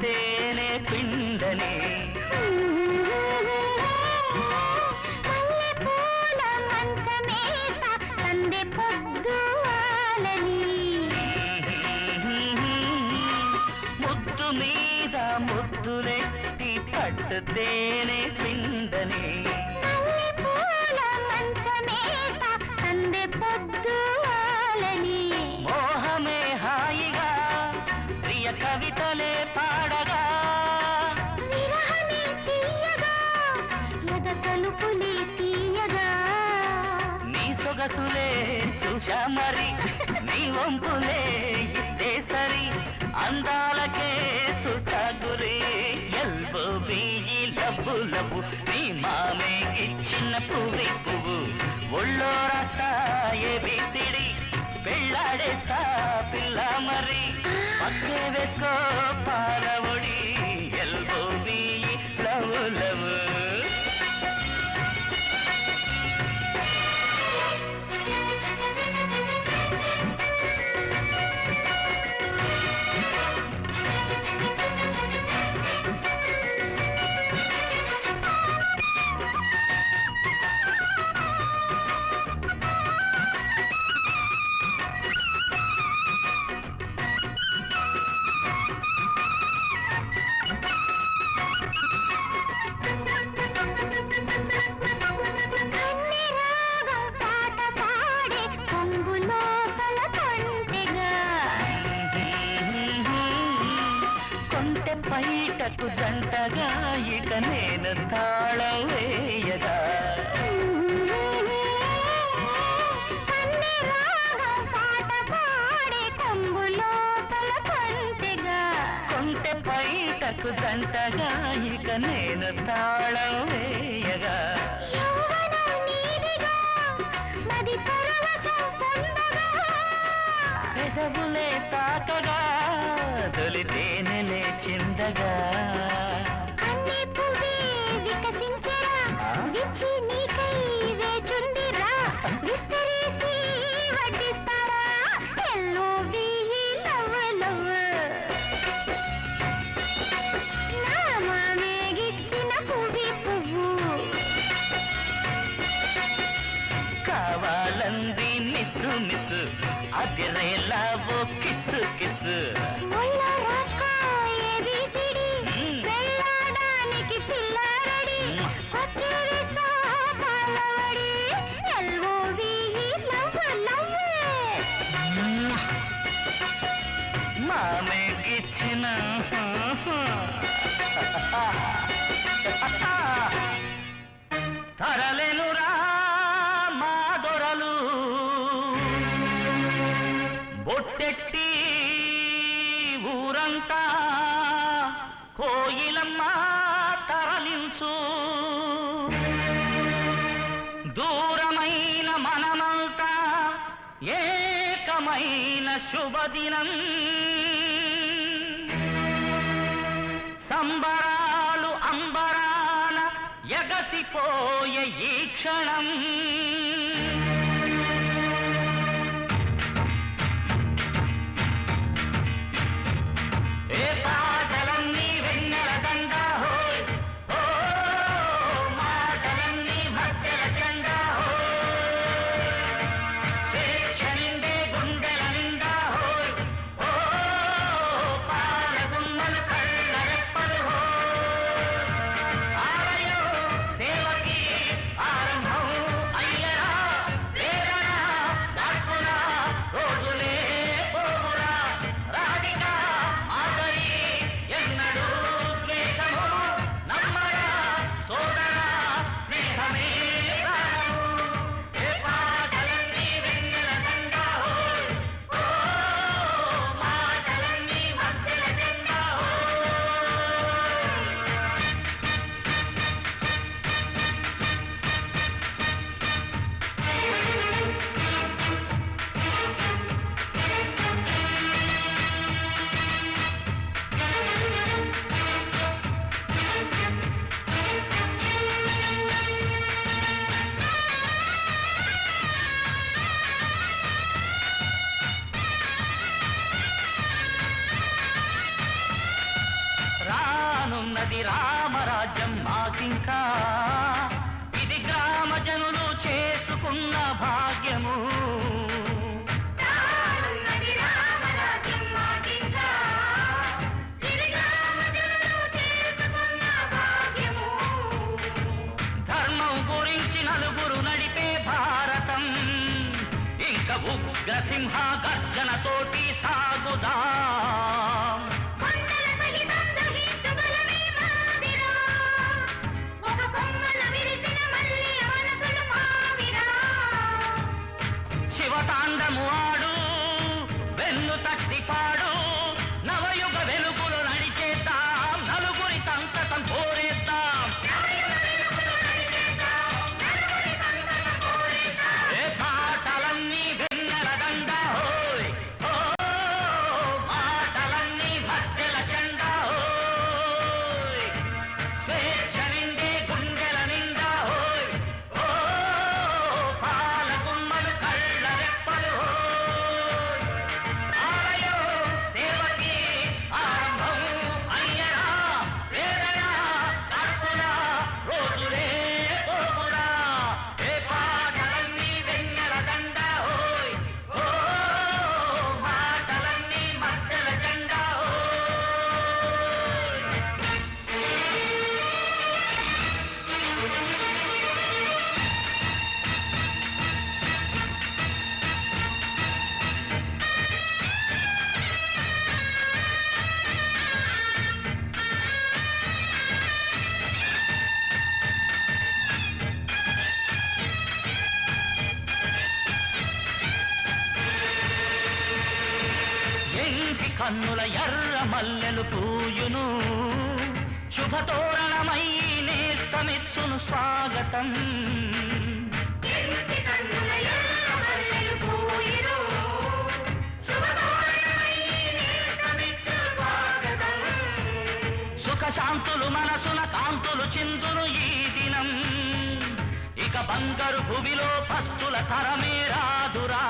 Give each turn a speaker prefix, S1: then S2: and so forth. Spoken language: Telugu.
S1: తేనె పిండని.
S2: మల్లెపూల మంచమేస సందె పొద్దువాలని.
S1: ముద్దు మీద ముద్దులెట్టి పట్టు తేనె పిండని
S2: సందె పొద్దువాలని.
S1: ప్రియ కవితలే పాడగా. నీ సొగసులే చూశా మరి నీ వంపులే ఇస్తే సరి. అందాలకే చూస్తా గురి ఎల్బో బియ్యి లబ్బు లబ్బు నీ మామే ఇచ్చిన పువ్వి పువ్వు. ఒళ్ళో రాస్తా ఏబిసిడి పెళ్ళాడేస్తా పిల్ల మరి.
S2: te ves
S1: capaz జంటకు జంటగా ఇక నేను తాళం వేయగా
S2: కన్నె
S1: పైటకు జంటగా ఇక నేను తాళం వేయగా పెదవులే తాకగా తొలి తేనెలే మిస్సు. మిస్సు అదిరేలా ఓ కిస్సు కిస్సు.
S2: ఒళ్ళ
S1: ఊరంతా కోయిలమ్మ తరలించు. దూరమైన మనమంతా ఏకమైన శుభదినం. సంబరాలు అంబరాన ఎగసిపోయే ఈ క్షణం. రామరాజ్యం మాకింకా ఇది గ్రామ జనులు చేసుకున్న భాగ్యము. ధర్మం గురించి నలుగురు నడిపే భారతం. ఇంకా ఉగ్రసింహ గర్జనతోటి సాగుదా. కంటి కన్నుల ఎర్ర మల్లెలు పూయును. శుభతోరణమై నేస్తమిచ్చును స్వాగతం. శాంతులు మనసున కాంతులు చిందును ఈ దినం. ఇక బంగారు భూమిలో పస్తుల తరమే రాదురా.